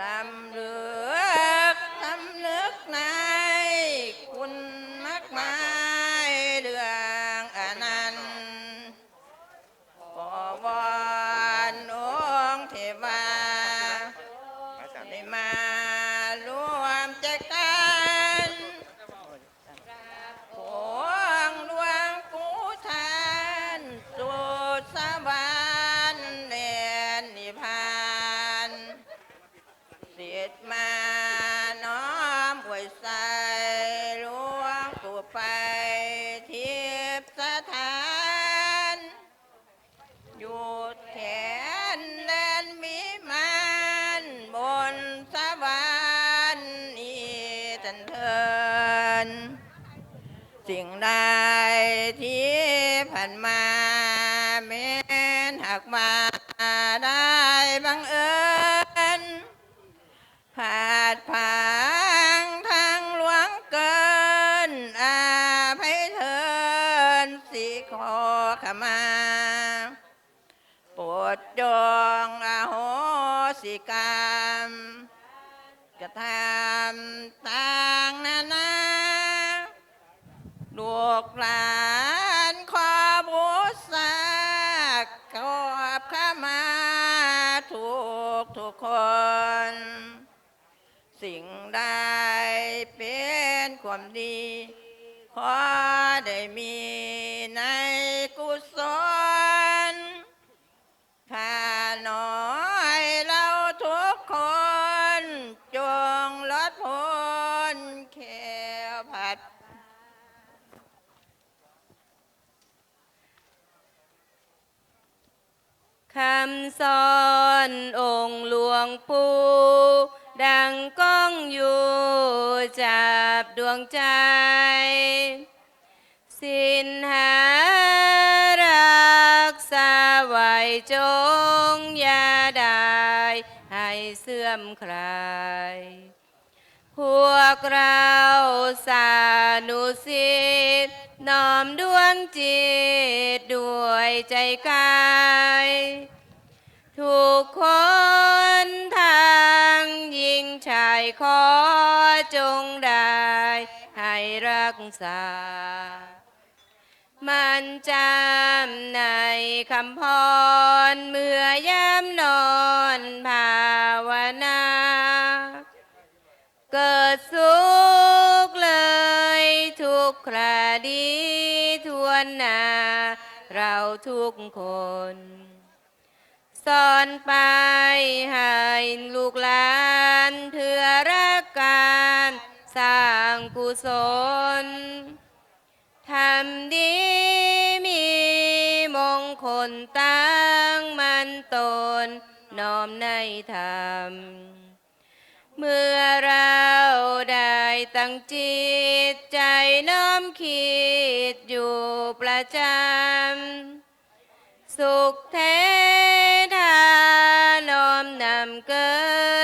ลำเลือกทำนึกในคุณมากมายเรื่องอนันต์ขอวอนองค์เทวาได้มาร น สิ่งใดที่ผ่านมาแม้นหากมาได้บังเอิญผาดผางทางหลวงเกินอาภัยเทินสิขอขมาโปรดจงอโหสิกรรมกระทำตา กหลานขอบูชาขอบข้ามาทุกทุกคน สิ่งใดเป็นความดี ขอได้มีำสอนองค์หลวงปู่ดังก้องอยู่จับดวงใจ สินหารักษาไว้จงอย่าได้ให้เสื่อมคลายพวกเราสานุสิทน้อมดวงจิตด้วยใจกาย ทุกคนทางยิงชายขอจงได้ให้รักษา มันจำในคำพรเมื่อยามนอนภาวนา เกิดสุขเลยทุกคราดีทวนนา เราทุกคน สอนไปให้ลูกหลานเพื่อรักการสร้างกุศลทำดีมีมงคลตั้งมันตนน้อมในธรรม เมื่อเราได้ตั้งจิตใจน้อมคิดอยู่ประจำ สุขแท้ มนำเกิ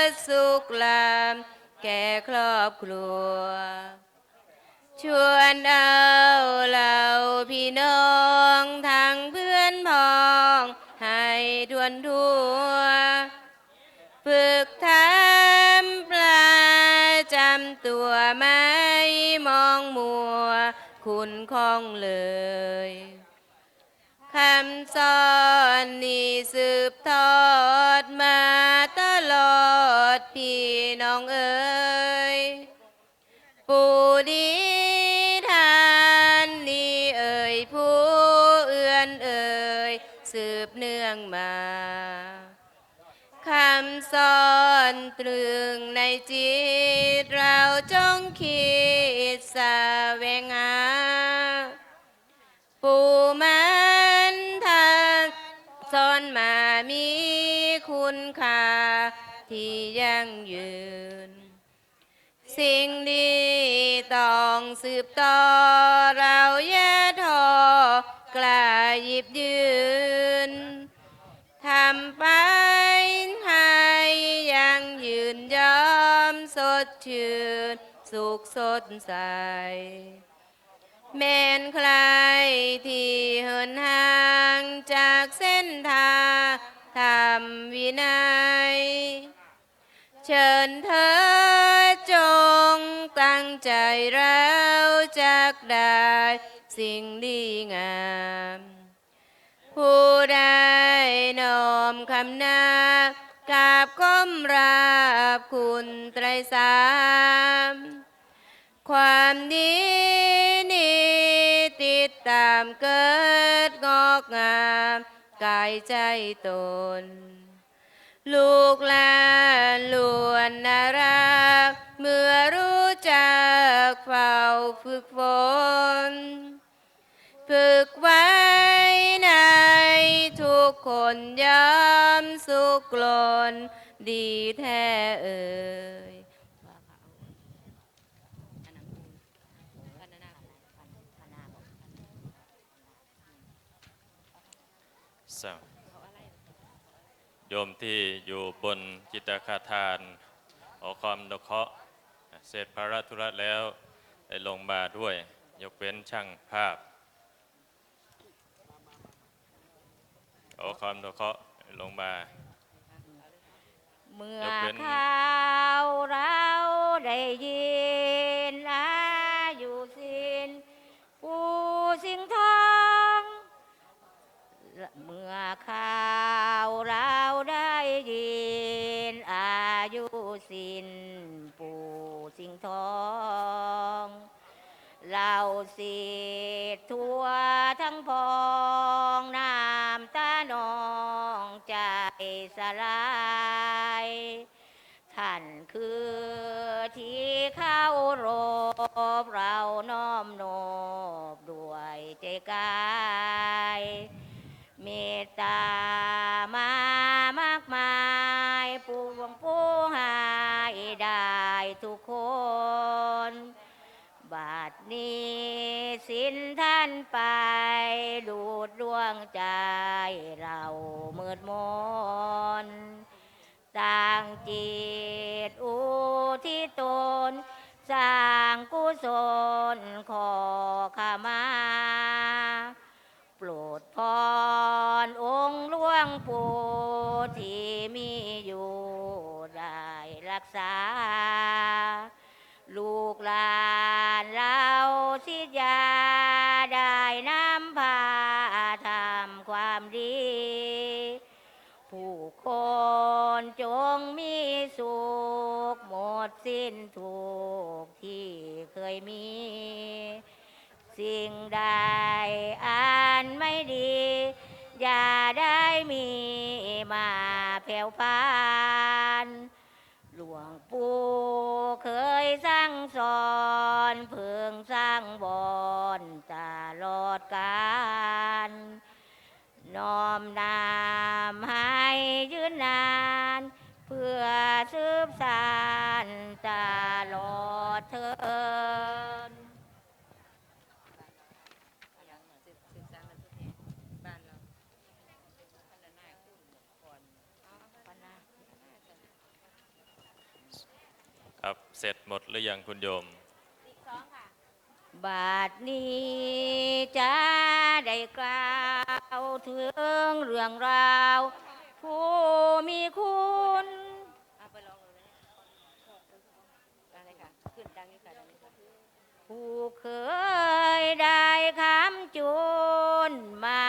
ดสุขลามแก่ครอบครัว ชวนเอาเหล่าพี่น้องทางเพื่อนพ้อง ให้ทวนทัวฝึกทำปลาจำตัวไม่มองมัว คุณคองเลยคำสอนนี่สืบทอด พี่น้องเอ๋ยปู่ดีทานนี่เอ่ยผู้เอื้อนเอ่ยสืบเนื่องมาคำสอนตรึงในจิตเราจงคิดแสวงหาปู่มันทานสอนมามีคุณค่า ที่ยั่งยืน สิ่งดีต้องสืบต่อเราอย่าท้อกล้าหยิบยืนทำไปให้ยังยืนยอมสดชื่นสุขสดใสแม้นใครที่เหินห่างจากเส้นทางทำวินัย เชิญเธอจงตั้งใจแล้วจากได้สิ่งดีงาม ผู้ได้น้อมคำนากราบก้มราบคุณไตรสาม ความดีนี้ติดตามเกิดงอกงาม กายใจตน ลูกลานล้วนน่ารัก เมื่อรู้จักเฝ้าฝึกฝนฝึกไว้ในทุกคนย้ำสุขลนดีแท้เอ่ยสาม โยมที่อยู่บนจิตคาทาน ขอความนุเคราะห์เสร็จภาระธุระแล้วได้ลงมาด้วย ยกเว้นช่างภาพ ขอความนุเคราะห์ลงมาเมื่อยกเว้นข่าวเราได้ยินอายุสินปูสิงทอง เมื่อข่าวเรา ยินอายุสิ้นปู่สิงทองเราสิทธ์ทั่วทั้งพองน้ำตานองใจสลายท่านคือที่เข้ารบเราน้อมโนบด้วยใจกาย เมตตามาม ปวงผู้หายได้ทุกคน บาทนี้สิ้นท่านไปดูดดวงใจเรามืดมนต่างจิตอุทิตนสร้างกุศลขอขมา โปรดพรองค์หลวงปู่ที่มีอย ษา ลูกหลานเราสิยาได้นำพาทำความดี ผู้คนจงมีสุขหมดสิ้นทุกที่เคยมี สิ่งใดอันไม่ดีอย่าได้มีมาแผ่วพาน รตลอดกาลน้อมนามให้ยืนนาน เพื่อสืบสานตลอดเทินครับ เสร็จหมดหรือยังคุณโยม บาดนี้จะได้กล่าวถึงเรื่องราว ผู้มีคุณผู้เคยได้คำจุนมา